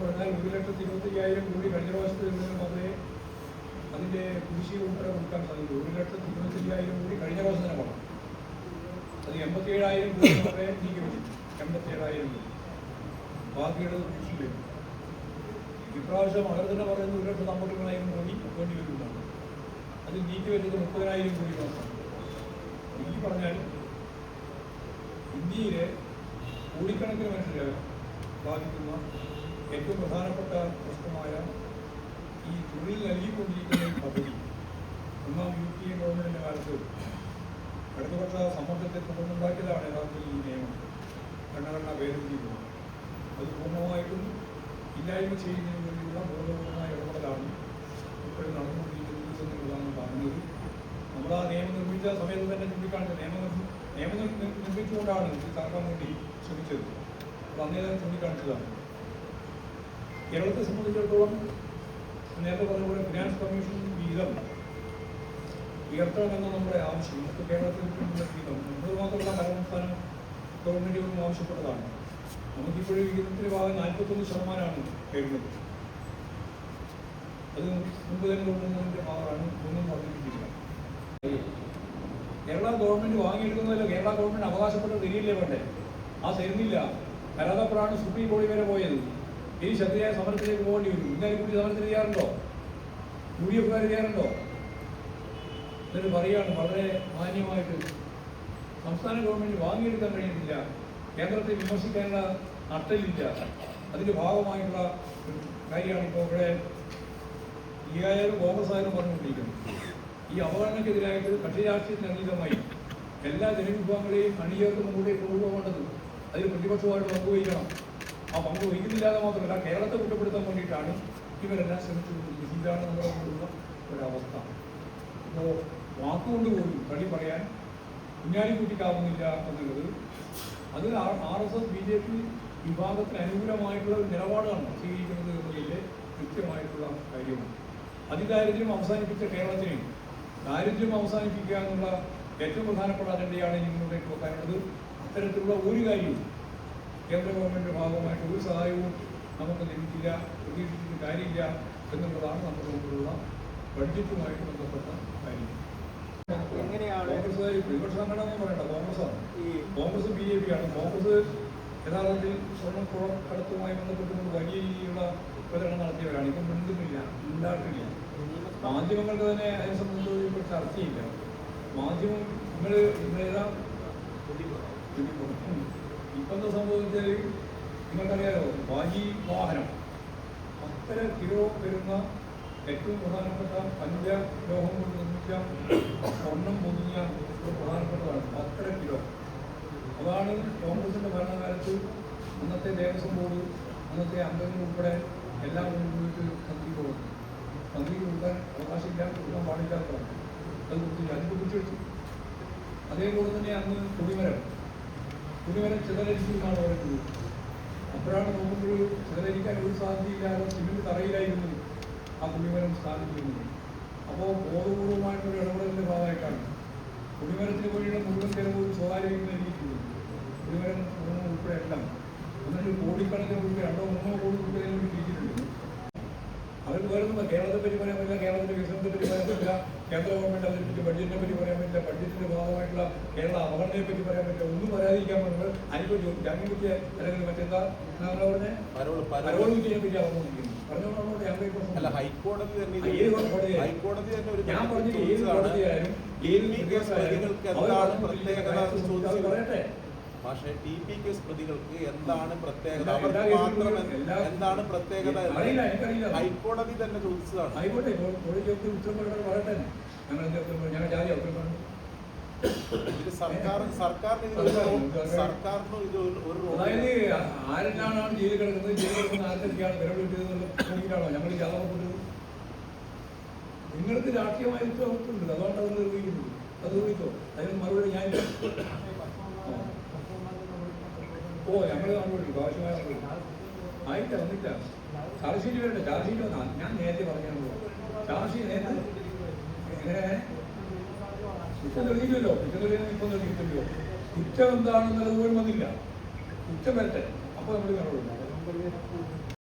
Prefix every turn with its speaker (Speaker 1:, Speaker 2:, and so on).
Speaker 1: പറഞ്ഞാൽ ഒരു ലക്ഷത്തി ഇരുപത്തി അയ്യായിരം കോടി കഴിഞ്ഞ പ്രാവശ്യത്തിൽ നിന്ന് മാത്രമേ അതിന്റെ കൃഷി ഉൾപ്പെടെ കൊടുക്കാൻ സാധിക്കൂ ഒരു ലക്ഷത്തി ഇരുപത്തി അയ്യായിരം കോടി കഴിഞ്ഞ പ്രാവശ്യം തന്നെ പണം. അത് എൺപത്തി ഏഴായിരം കോടി മാത്രമേ നീക്കി വരും എൺപത്തി ഏഴായിരം കോടി ബാക്കിയുള്ളത് കുടിശ്ശിക. ഇപ്രാവശ്യം അവർ തന്നെ പറയുന്നത് ഒരു ലക്ഷത്തി അമ്പത്തിമൂന്നായിരം കോടി വേണ്ടി വരുന്നതാണ്. അത് നീക്കി വരുന്നത് മുപ്പതിനായിരം കോടി മാത്രമാണ്. എനിക്ക് പറഞ്ഞാൽ ഇന്ത്യയിലെ കോടിക്കണക്കിന് മനുഷ്യരെ ബാധിക്കുന്ന ഏറ്റവും പ്രധാനപ്പെട്ട പ്രശ്നമായ ഈ തൊഴിൽ നൽകിക്കൊണ്ടിരിക്കുന്ന ഈ പദ്ധതി ഒന്നാം യു പി എ ഗവൺമെന്റിന്റെ കാലത്ത് ഇടതുപക്ഷ സമ്മർദ്ദത്തെ തുടർന്നുണ്ടാക്കിയതാണ് യഥാർത്ഥത്തിൽ ഈ നിയമം. ഭരണഘടനാ ഭേദഗതി. അത് പൂർണമായിട്ടും ഇല്ലായ്മ ചെയ്യുന്നതിന് വേണ്ടിയുള്ള ബോധപൂർവമായ ഇടപെടലാണ് ഇപ്പോഴും നടന്നുകൊണ്ടിരിക്കുന്നത് എന്നുള്ളതാണ് പറഞ്ഞത് നമ്മൾ ആ നിയമം നിർമ്മിച്ച സമയത്ത് തന്നെ ചൂണ്ടിക്കാണിച്ചത് നിയമം നിയമം നിർമ്മിച്ചുകൊണ്ടാണ് തർക്കം വേണ്ടി ശ്രമിച്ചത്. അപ്പോൾ അന്നേ തന്നെ ചൂണ്ടിക്കാണിച്ചതാണ്. കേരളത്തെ സംബന്ധിച്ചിടത്തോളം നേരത്തെ പറഞ്ഞ പോലെ ഫിനാൻസ് കമ്മീഷൻ വിഹിതം ഉയർത്തണമെന്ന നമ്മുടെ ആവശ്യം നമുക്ക് കേരളത്തിൽ കിട്ടുന്ന വിഹിതം നമ്മൾ മാത്രമല്ല പല ഗവൺമെന്റുകളും ആവശ്യപ്പെട്ടതാണ്. നമുക്കിപ്പോഴും വിഹിതത്തിന്റെ ഭാഗം നാൽപ്പത്തൊന്ന് ശതമാനമാണ് കേരളത്തിൽ അത് മുമ്പ് തന്നെ ഗവൺമെന്റിന്റെ ഭാഗമാണ് ഒന്നും വർദ്ധിപ്പിച്ചില്ല കേരള ഗവൺമെന്റ് വാങ്ങിയെടുക്കുന്നതല്ല കേരള ഗവൺമെന്റ് അവകാശപ്പെട്ട തരിയില്ലേ വേണ്ടേ? ആ തരുന്നില്ല. കരാതപ്പുറമാണ് സുപ്രീം കോടതി വരെ പോയത്. ഇനി ശക്തിയായ സമരത്തിലേക്ക് പോകേണ്ടി വരും. ഇന്നലെ കൂടി സമരത്തിന് ചെയ്യാറുണ്ടോ? യു ഡി എഫുകാർ ചെയ്യാറുണ്ടോ? എന്നിട്ട് പറയുകയാണ് വളരെ മാന്യമായിട്ട്. സംസ്ഥാന ഗവൺമെന്റ് വാങ്ങിയെടുക്കാൻ കഴിയുന്നില്ല. കേന്ദ്രത്തെ വിമർശിക്കാനുള്ള നട്ടലില്ല അതിന്റെ ഭാഗമായിട്ടുള്ള കാര്യമാണ് ഇപ്പോൾ ഇവിടെ ഈ ആയാലും കോൺഗ്രസ് ആയാലും പറഞ്ഞുകൊണ്ടിരിക്കുന്നത്. ഈ അവഗണനക്കെതിരായിട്ട് കക്ഷി രാഷ്ട്രീയത്തിന് അതീതമായി എല്ലാ ജനവിഭാഗങ്ങളെയും അണിചേർത്ത് കൂടെ കൊണ്ടുപോകേണ്ടത് അതിൽ പ്രതിപക്ഷമായിട്ട് പങ്കുവഹിക്കണം. ആ പങ്ക് വഹിക്കുന്നില്ലാതെ മാത്രമല്ല കേരളത്തെ കുറ്റപ്പെടുത്താൻ വേണ്ടിയിട്ടാണ് ഇവരെല്ലാം ശ്രമിച്ചുകൊണ്ടിരിക്കുന്നത്. ഇതാണ് നമ്മുടെ മുമ്പിലുള്ള ഒരവസ്ഥ. അപ്പോൾ വാക്കുകൊണ്ട് പോലും കളി പറയാൻ കുഞ്ഞാലി കുഞ്ഞാലിക്കുട്ടിക്കാവുന്നില്ല എന്നുള്ളത് അത് R S S B J P വിഭാഗത്തിന് അനുകൂലമായിട്ടുള്ള ഒരു നിലപാടാണ് സ്വീകരിക്കുന്നത് എന്നതിലെ കൃത്യമായിട്ടുള്ള കാര്യമാണ്. അതിദാരിദ്ര്യം അവസാനിപ്പിച്ച കേരളത്തിനെയും ദാരിദ്ര്യം അവസാനിപ്പിക്കുക എന്നുള്ള ഏറ്റവും പ്രധാനപ്പെട്ട അജണ്ടയാണ് ഇനി മുന്നോട്ടേക്ക് വെക്കാനുള്ളത്. അത്തരത്തിലുള്ള ഒരു കാര്യവും കേന്ദ്ര ഗവൺമെന്റിന്റെ ഭാഗമായിട്ട് ഒരു സഹായവും നമുക്ക് ലഭിക്കില്ല പ്രതീക്ഷിച്ചിട്ട് കാര്യമില്ല എന്നുള്ളതാണ് നമ്മുടെ മുമ്പിലുള്ള ബഡ്ജറ്റുമായിട്ട് ബന്ധപ്പെട്ട കാര്യം. കോൺഗ്രസ് പ്രതിപക്ഷ സംഘടന എന്ന് പറയണ്ട കോൺഗ്രസ്സാണ്.
Speaker 2: ഈ
Speaker 1: കോൺഗ്രസ് ബി ജെ പി ആണ് കോൺഗ്രസ് യഥാർത്ഥത്തിൽ സ്വർണക്കുളം കടത്തുമായി ബന്ധപ്പെട്ടുകൊണ്ട് വലിയ രീതിയിലുള്ള പ്രചരണം നടത്തിയവരാണ്. ഇപ്പം മിണ്ടുന്നില്ല ഉണ്ടാക്കില്ല മാധ്യമങ്ങൾക്ക് തന്നെ അതിനെ സംബന്ധിച്ച് ഇപ്പോൾ ചർച്ചയില്ല. മാധ്യമം നിങ്ങൾ ഇന്നേതാ ഇപ്പം സംഭവിച്ചാൽ നിങ്ങൾക്കറിയാലോ വാജി വാഹനം. പത്തര കിലോ വരുന്ന ഏറ്റവും പ്രധാനപ്പെട്ട പഞ്ചലോഹം കൊണ്ട് നിർമ്മിച്ച സ്വർണം പൊതിഞ്ഞ പ്രധാനപ്പെട്ടതാണ് പത്തര കിലോ. അതാണ് കോൺഗ്രസിന്റെ ഭരണകാലത്ത് അന്നത്തെ ദേവസ്വം ബോർഡ് അന്നത്തെ അംഗങ്ങൾ ഉൾപ്പെടെ എല്ലാം ഉപയോഗിച്ച് തന്ത്രി കൊടുത്തു തന്ത്രി കൊടുക്കാൻ അവകാശമില്ലാതെ കൊടുക്കാൻ പാടില്ലാത്തതാണ്. അത് കൊടുത്തില്ല അത് കുറിച്ച് അതേപോലെ തന്നെ അന്ന് കൊടിമരം. ചിതലരിച്ചു എന്നാണ് പറയുന്നത് അപ്പോഴാണ് നമുക്കൊരു ചിതലരിക്കാൻ ഒരു സാധ്യതയില്ലാതെ സിമെന്റ് തറയിലായിരുന്നു ആ കുടിമരം സ്ഥാപിച്ചിരുന്നത്. അപ്പോൾ ബോധപൂർവമായിട്ടുള്ള ഇടപെടലിന്റെ ഭാഗമായിട്ടാണ് കുടിമരത്തിന് വഴിയുടെ മുഴുവൻ ചെലവ് സ്വകാര്യ നൽകിയിട്ടുണ്ട് കുടിമരം ഉൾപ്പെടെ എല്ലാം. എന്നിട്ട് കോടിക്കണക്കിന് രൂപ രണ്ടോ മൂന്നോ കോടി രൂപ ഇരിക്കുന്നുണ്ട് അവർക്ക് വേറെ കേരളത്തെ പറ്റി പറയാൻ പറ്റില്ല കേരളത്തിന്റെ വികസനത്തെ പറ്റി പറയാൻ പറ്റില്ല കേന്ദ്ര ഗവൺമെന്റ് അതിനെ പറ്റി ബഡ്ജറ്റിനെ പറ്റി പറയാൻ ബഡ്ജറ്റിന്റെ ഭാഗമായിട്ടുള്ള കേരള അവഗണനയെ പറ്റി പറയാൻ പറ്റില്ല. ഒന്നും പറയാതിരിക്കാൻ പറ്റുന്നത് അനുഭവിച്ചു ജാമ്യം കിട്ടിയ അല്ലെങ്കിൽ മറ്റെന്താ? പറഞ്ഞേ? പറ്റി
Speaker 3: അല്ല ഹൈക്കോടതി തന്നെ. ഹൈക്കോടതി തന്നെ ഒരു
Speaker 1: ഞാൻ ഏത്. കോടതിയായാലും പറയട്ടെ?
Speaker 3: പക്ഷേ ടി പി കേസ് പ്രതികൾക്ക് എന്താണ് പ്രത്യേകത? അവർക്ക് മാത്രം എന്താണ് പ്രത്യേകത ഹൈക്കോടതി തന്നെ ചോദിച്ചതാണ്.
Speaker 1: ഹൈക്കോടതി ഞങ്ങൾ ജാതി
Speaker 3: ഇത് സർക്കാർ സർക്കാരിന് റോ- ഇത് ഒരു-
Speaker 1: അതായത് ആരെല്ലാമാണ് ജയിലിൽ കിടക്കുന്നത്? ജയിലിൽ കിടക്കുന്ന ആർക്കൊക്കെയാണ് നോക്കിയിട്ടാണോ ഞങ്ങൾ ജാതകപ്പെട്ടത് നിങ്ങൾക്ക് രാഷ്ട്രീയമായ ഉത്തരവുണ്ട് അതുകൊണ്ട് അത് നിർവഹിക്കുന്നു അത് നിർവഹിച്ചോ? അതിന് മറുപടി ഞാൻ ഓ ഞങ്ങൾ കണ്ടുപിടിക്കും ആവശ്യമായ ആയിട്ട് വന്നില്ല ചാർജ് ഷീറ്റ് വരട്ടെ. ചാർജ് ഷീറ്റ് ഞാൻ നേരത്തെ പറഞ്ഞു ചാർജ് ഷീറ്റ് നേരത്തെ കുറ്റം തെളിയില്ലല്ലോ ഇപ്പം കുറ്റം എന്താണെന്നുള്ളത് പോലും വന്നില്ല. കുറ്റം വരട്ടെ. അപ്പോൾ നമ്മൾ കണ്ടുപിടിക്കും